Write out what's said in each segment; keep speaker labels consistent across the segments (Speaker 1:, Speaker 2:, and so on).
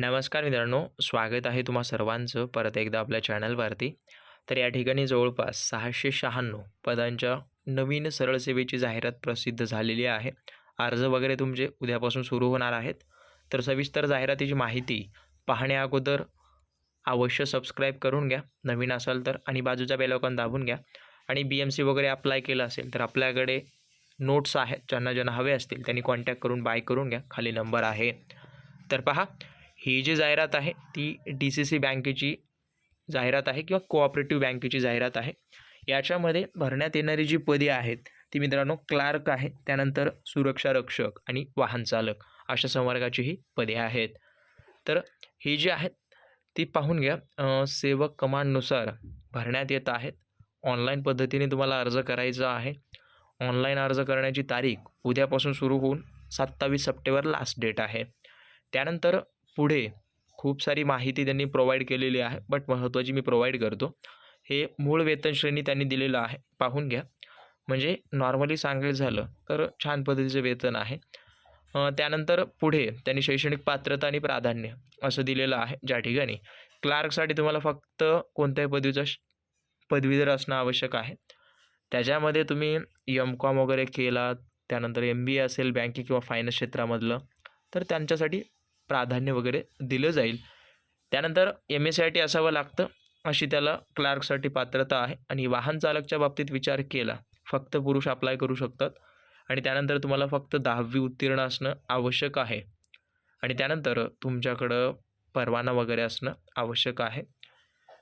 Speaker 1: नमस्कार मित्रांनो स्वागत आहे तुम्हा सर्वांचं परत एकदा आपल्या चॅनलवरती. तर या ठिकाणी जवळपास सहाशे शहाण्णव पदांच्या नवीन सरळ सेवेची जाहिरात प्रसिद्ध झालेली आहे. अर्ज वगैरे तुमचे उद्यापासून सुरू होणार आहेत. तर सविस्तर जाहिरातीची माहिती पाहण्या अगोदर अवश्य सबस्क्राईब करून घ्या. नवीन असाल तर आणि बाजूचा बेलॉकॉन दाबून घ्या. आणि बी एम सी वगैरे अप्लाय केलं असेल तर आपल्याकडे नोट्स आहेत. ज्यांना ज्यांना हवे असतील त्यांनी कॉन्टॅक्ट करून बाय करून घ्या. खाली नंबर आहे. तर पहा ही जी जाहिरात आहे ती डी सी सी बँकेची जाहिरात आहे किंवा कोऑपरेटिव्ह बँकेची जाहिरात आहे. याच्यामध्ये भरण्यात येणारी जी पदे आहेत ती मित्रांनो क्लार्क आहे त्यानंतर सुरक्षा रक्षक आणि वाहन चालक अशा संवर्गाची ही पदे आहेत. तर ही जी आहेत ती पाहून घ्या. सेवक कमांडनुसार भरण्यात येत आहेत. ऑनलाईन पद्धतीने तुम्हाला अर्ज करायचा आहे. ऑनलाईन अर्ज करण्याची तारीख उद्यापासून सुरू होऊन सत्तावीस सप्टेंबर लास्ट डेट आहे. त्यानंतर पुढे खूप सारी माहिती त्यांनी प्रोव्हाइड केलेली आहे बट महत्त्वाची मी प्रोव्हाइड करतो. हे मूळ वेतन श्रेणी त्यांनी दिलेलं आहे पाहून घ्या. म्हणजे नॉर्मली सांगायचं झालं तर छान पद्धतीचं वेतन आहे. त्यानंतर पुढे त्यांनी शैक्षणिक पात्रता आणि प्राधान्य असं दिलेलं आहे ज्या ठिकाणी. क्लार्कसाठी तुम्हाला फक्त कोणत्याही पदवीचा श- पदवीधर असणं आवश्यक आहे त्याच्यामध्ये तुम्ही एम कॉम वगैरे केला त्यानंतर एम बी ए असेल बँकिंग किंवा फायनान्स क्षेत्रामधलं तर त्यांच्यासाठी प्राधान्य वगैरे दिलं जाईल. त्यानंतर M S C I T असावं लागतं अशी त्याला क्लार्कसाठी पात्रता आहे. आणि वाहन चालकच्या बाबतीत विचार केला फक्त पुरुष अप्लाय करू शकतात. आणि त्यानंतर तुम्हाला फक्त दहावी उत्तीर्ण असणं आवश्यक आहे. आणि त्यानंतर तुमच्याकडं परवाना वगैरे असणं आवश्यक आहे.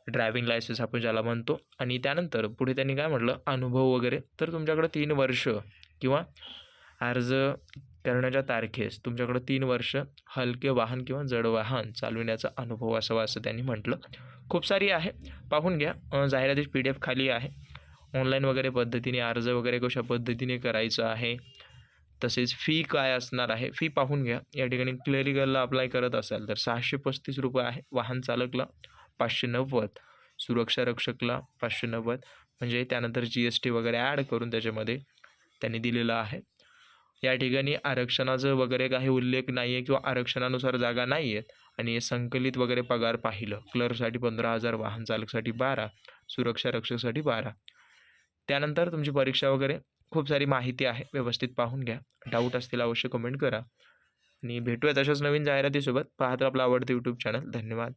Speaker 1: ड्रायव्हिंग लायसन्स आपण ज्याला म्हणतो. आणि त्यानंतर पुढे त्यांनी काय म्हटलं अनुभव वगैरे. तर तुमच्याकडं तीन वर्ष किंवा अर्ज करण्याच्या तारखेस तुमच्याकडं तीन वर्ष हलके वाहन किंवा जड वाहन चालविण्याचा अनुभव असावा असं त्यांनी म्हटलं. खूप सारी आहे. पाहून घ्या. अं, जाहिरातीची पी डी एफ खाली आहे. ऑनलाईन वगैरे पद्धतीने अर्ज वगैरे कशा पद्धतीने करायचं आहे? तसेच फी काय असणार आहे? फी पाहून घ्या. या ठिकाणी क्लेरिकलला अप्लाय करत असाल तर सहाशे पस्तीस रुपये आहे वाहन चालकला. पाचशे नव्वद. सुरक्षा रक्षकला पाचशे नव्वद. म्हणजे त्यानंतर जी एस टी वगैरे ॲड करून त्याच्यामध्ये त्यांनी दिलेलं आहे. या ठिकाणी आरक्षणाचं वगैरे काही उल्लेख नाही आहे किंवा आरक्षणानुसार जागा नाही आहेत आणि संकलित वगैरे पगार पाहिलं. क्लर्कसाठी पंधरा हजार वाहन चालकसाठी बारा सुरक्षा रक्षकसाठी बारा. त्यानंतर तुमची परीक्षा वगैरे. खूप सारी माहिती आहे. व्यवस्थित पाहून घ्या. डाऊट असतील अवश्य कमेंट करा. आणि भेटूया तशाच नवीन जाहिरातीसोबत. पाहत आपलं आवडतं यूट्यूब चॅनल धन्यवाद.